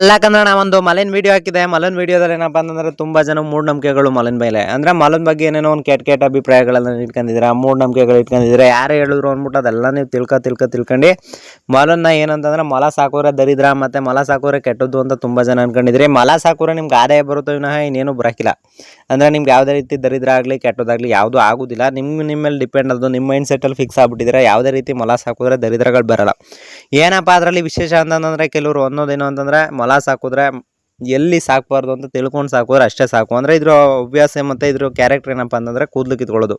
ಯಾಕಂದ್ರೆ ನಾ ಒಂದು ಮಲನ್ ವಿಡಿಯೋ ಹಾಕಿದೆ. ಮಲನ್ ವಿಡಿಯೋದಲ್ಲಿ ಏನಪ್ಪ ಅಂತಂದ್ರೆ ತುಂಬಾ ಜನ ಮೂಢನಂಬಿಕೆಗಳು ಮಲನ್ ಮೇಲೆ. ಅಂದ್ರೆ ಮಲನ್ ಬಗ್ಗೆ ಏನೇನೋ ಒಂದು ಕೆಟ್ಟ ಕೆಟ್ಟ ಅಭಿಪ್ರಾಯಗಳನ್ನ ಇಟ್ಕೊಂಡಿದ್ದೀರಾ? ಮೂಢನಂಬಿಕೆಗಳು ಇಟ್ಕೊಂಡಿದ್ದೀರಾ? ಯಾರು ಹೇಳಿದ್ರು ಅಂದ್ಬಿಟ್ಟು ಅದೆಲ್ಲ ನೀವು ತಿಳ್ಕೊ ತಿಳ್ಕೊ, ತಿಳ್ಕೊಂಡು. ಮಲನ್ನ ಏನಂತಂದ್ರೆ ಮಲ ಸಾಕೋರೆ ದರಿದ್ರ ಮತ್ತೆ ಮಲ ಸಾಕೋರೆ ಕೆಟ್ಟದ್ದು ಅಂತ ತುಂಬಾ ಜನ ಅನ್ಕೊಂಡಿದ್ರಿ. ಮಲ ಸಾಕೋರೆ ನಿಮ್ಗೆ ಆದಾಯ ಬರುತ್ತೋ ವಿನಃ ಇನ್ನೇನು ಬರಕಿಲ್ಲ. ಅಂದ್ರೆ ನಿಮ್ಗೆ ಯಾವುದೇ ರೀತಿ ದರಿದ್ರ ಆಗಲಿ ಕೆಟ್ಟದಾಗಲಿ ಯಾವುದು ಆಗೋದಿಲ್ಲ. ನಿಮ್ಮ ನಿಮ್ಮ ಮೇಲೆ ಡಿಪೆಂಡ್ ಅದು ನಿಮ್ಮ ಮೈಂಡ್ ಸೆಟ್ಟಲ್ಲಿ ಫಿಕ್ಸ್ ಆಗ್ಬಿಟ್ಟಿದ್ರೆ ಯಾವುದೇ ರೀತಿ ಮಲ ಸಾಕೋದ್ರೆ ದರಿದ್ರಗಳು ಬರಲ್ಲ. ಏನಪ್ಪ ಅದರಲ್ಲಿ ವಿಶೇಷ ಅಂತಂದ್ರೆ ಕೆಲವರು ಅನ್ನೋದೇನು ಅಂತಂದ್ರೆ ಮೊಲ ಸಾಕಿದ್ರೆ ಎಲ್ಲಿ ಸಾಕಬಾರ್ದು ಅಂತ ತಿಳ್ಕೊಂಡು ಸಾಕೋದ್ರೆ ಅಷ್ಟೇ ಸಾಕು. ಅಂದರೆ ಇದ್ರ ಅಭ್ಯಾಸ ಮತ್ತು ಇದ್ರ ಕ್ಯಾರೆಕ್ಟರ್ ಏನಪ್ಪ ಅಂತಂದರೆ ಕೂದಲು ಕಿತ್ಕೊಳ್ಳೋದು.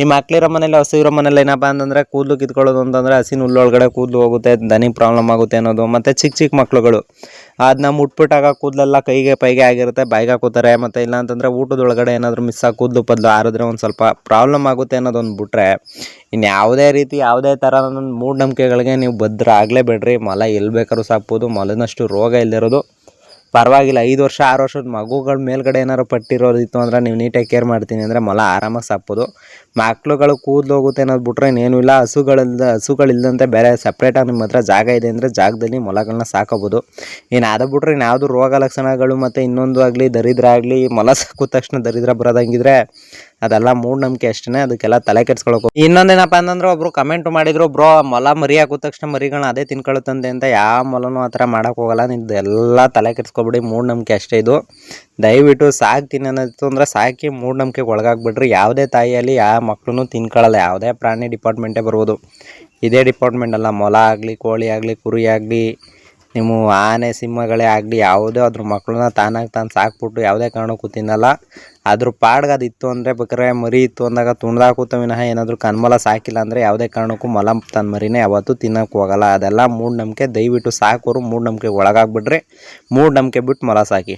ಈ ಮಕ್ಳಿರೋ ಮನೇಲಿ ಹಸಿರೋ ಮನೇಲಿ ಏನಪ್ಪ ಅಂತಂದರೆ ಕೂದಲು ಕಿತ್ಕೊಳ್ಳೋದು ಅಂತಂದ್ರೆ ಹಸಿನ ಹುಲ್ಲೊಳಗಡೆ ಕೂದಲು ಹೋಗುತ್ತೆ, ದನಿ ಪ್ರಾಬ್ಲಮ್ ಆಗುತ್ತೆ ಅನ್ನೋದು. ಮತ್ತು ಚಿಕ್ಕ ಚಿಕ್ಕ ಮಕ್ಳುಗಳು. ಅದನ್ನ ಮುಟ್ಬಿಟ್ಟಾಗ ಕೂದಲೆಲ್ಲ ಕೈಗೆ ಪೈಗೆ ಆಗಿರುತ್ತೆ, ಬಾಯಿಗೆ ಹಾಕೋತಾರೆ. ಮತ್ತು ಇಲ್ಲ ಅಂತಂದರೆ ಊಟದೊಳಗಡೆ ಏನಾದರೂ ಮಿಸ್ ಆಗಿ ಕೂದಲು ಪದ್ಲು ಆರಿದ್ರೆ ಒಂದು ಸ್ವಲ್ಪ ಪ್ರಾಬ್ಲಮ್ ಆಗುತ್ತೆ ಅನ್ನೋದೊಂದು ಬಿಟ್ರೆ ಇನ್ನು ಯಾವುದೇ ರೀತಿ ಯಾವುದೇ ಥರ ಮೂಢನಂಬಿಕೆಗಳಿಗೆ ನೀವು ಭದ್ರ ಆಗಲೇಬೇಡ್ರಿ. ಮೊಲ ಎಲ್ಲಿ ಬೇಕಾದ್ರೂ ಸಾಕ್ಬೋದು, ಮೊಲನಷ್ಟು ರೋಗ ಇಲ್ಲದಿರೋದು ಪರವಾಗಿಲ್ಲ, ಐದು ವರ್ಷ, ಆರು ವರ್ಷದ ಮಗುಗಳ ಮೇಲ್ಗಡೆ ಏನಾರು ಪಟ್ಟಿರೋದಿತ್ತು ಅಂದ್ರೆ ನೀವು ನೀಟಾಗಿ ಕೇರ್ ಮಾಡ್ತೀನಿ ಅಂದರೆ ಮೊಲ ಆರಾಮಾಗಿ ಸಾಕ್ಬೋದು. ಮಕ್ಳುಗಳು ಕೂದಲು ಹೋಗುತ್ತೆ ಅನ್ನೋದು ಬಿಟ್ರೆ ಇನ್ನೇನು ಇಲ್ಲ. ಹಸುಗಳಿಂದ ಹಸುಗಳಿಲ್ಲದಂತೆ ಬೇರೆ ಸಪ್ರೇಟಾಗಿ ನಿಮ್ಮ ಹತ್ರ ಜಾಗ ಇದೆ ಅಂದರೆ ಜಾಗದಲ್ಲಿ ಮೊಲಗಳನ್ನ ಸಾಕೋಬೋದು. ಇನ್ನು ಅದು ಬಿಟ್ರೆ ಇನ್ಯಾವುದು ರೋಗ ಲಕ್ಷಣಗಳು ಮತ್ತು ಇನ್ನೊಂದು ಆಗಲಿ, ದರಿದ್ರ ಆಗಲಿ, ಮೊಲ ಸಾಕಿದ ತಕ್ಷಣ ದರಿದ್ರ ಬರೋದಂಗಿದ್ರೆ ಅದೆಲ್ಲ ಮೂಢನಂಬಿಕೆ ಅಷ್ಟೇ ಅದಕ್ಕೆಲ್ಲ ತಲೆ ಕೆಡ್ಸ್ಕೊಳಕ್ಕೆ ಇನ್ನೊಂದೇನಪ್ಪ ಅಂತಂದ್ರೆ ಒಬ್ರು ಕಮೆಂಟ್ ಮಾಡಿದ್ರು, ಬ್ರೋ ಮೊಲ ಮರಿ ಹಾಕೋ ತಕ್ಷಣ ಮರಿಗಳನ್ನ ಅದೇ ತಿನ್ಕೊಳುತ್ತಂತೆ ಅಂತ ಯಾವ ಮೊಲನೂ ಆ ಥರ ಮಾಡೋಕೆ ಹೋಗಲ್ಲ ನಿಂದು ಎಲ್ಲ ತಲೆ ಕೆಡ್ಸ್ಕೊಬಿಡಿ ಮೂಢನಂಬಿಕೆ ಅಷ್ಟೇ ಇದು. ದಯವಿಟ್ಟು ಸಾಕ್ತೀನಿ ಅನ್ನೋದಿತ್ತು ಅಂದ್ರೆ ಸಾಕಿ ಮೂಢನಂಬಿಕೆಗೆ ಒಳಗಾಗ್ಬಿಡ್ರಿ. ಯಾವುದೇ ತಾಯಿಯಲ್ಲಿ ಯಾವ ಮಕ್ಕಳು ತಿನ್ಕೊಳ್ಳಲ್ಲ ಯಾವುದೇ ಪ್ರಾಣಿ ಡಿಪಾರ್ಟ್ಮೆಂಟೇ ಬರ್ಬೋದು. ಇದೇ ಡಿಪಾರ್ಟ್ಮೆಂಟ್ ಅಲ್ಲ, ಮೊಲ ಆಗಲಿ, ಕೋಳಿ ಆಗಲಿ, ಕುರಿ ಆಗಲಿ ನೀವು ಆನೆ, ಸಿಂಹಗಳೇ ಆಗಲಿ, ಯಾವುದೇ ಅದ್ರ ಮಕ್ಕಳನ್ನ ತಾನಾಗಿ ತಾನು ಸಾಕ್ಬಿಟ್ಟು ಯಾವುದೇ ಕಾರಣಕ್ಕೂ ತಿನ್ನಲ್ಲ. ಅದ್ರ ಪಾಡ್ಗೆ ಅದು ಇತ್ತು ಅಂದರೆ ಬೇಕಾದ್ರೆ ಮರಿ ಇತ್ತು ಅಂದಾಗ ತುಣ್ದಾಕೂತ ವಿನಃ ಏನಾದರೂ ಕನ್ಮಲ ಸಾಕಿಲ್ಲ ಅಂದರೆ ಯಾವುದೇ ಕಾರಣಕ್ಕೂ ಮಲ ತನ್ನ ಮರಿನೇ ಯಾವತ್ತೂ ತಿನ್ನೋಕೆ ಹೋಗಲ್ಲ ಅದೆಲ್ಲ ಮೂಢನಂಬಿಕೆ. ದಯವಿಟ್ಟು ಸಾಕೋರು ಮೂಢನಂಬಿಕೆಗೆ ಒಳಗಾಗ್ಬಿಟ್ರೆ ಮೂಢನಂಬಿಕೆ ಬಿಟ್ಟು ಮೊಲ ಸಾಕಿ.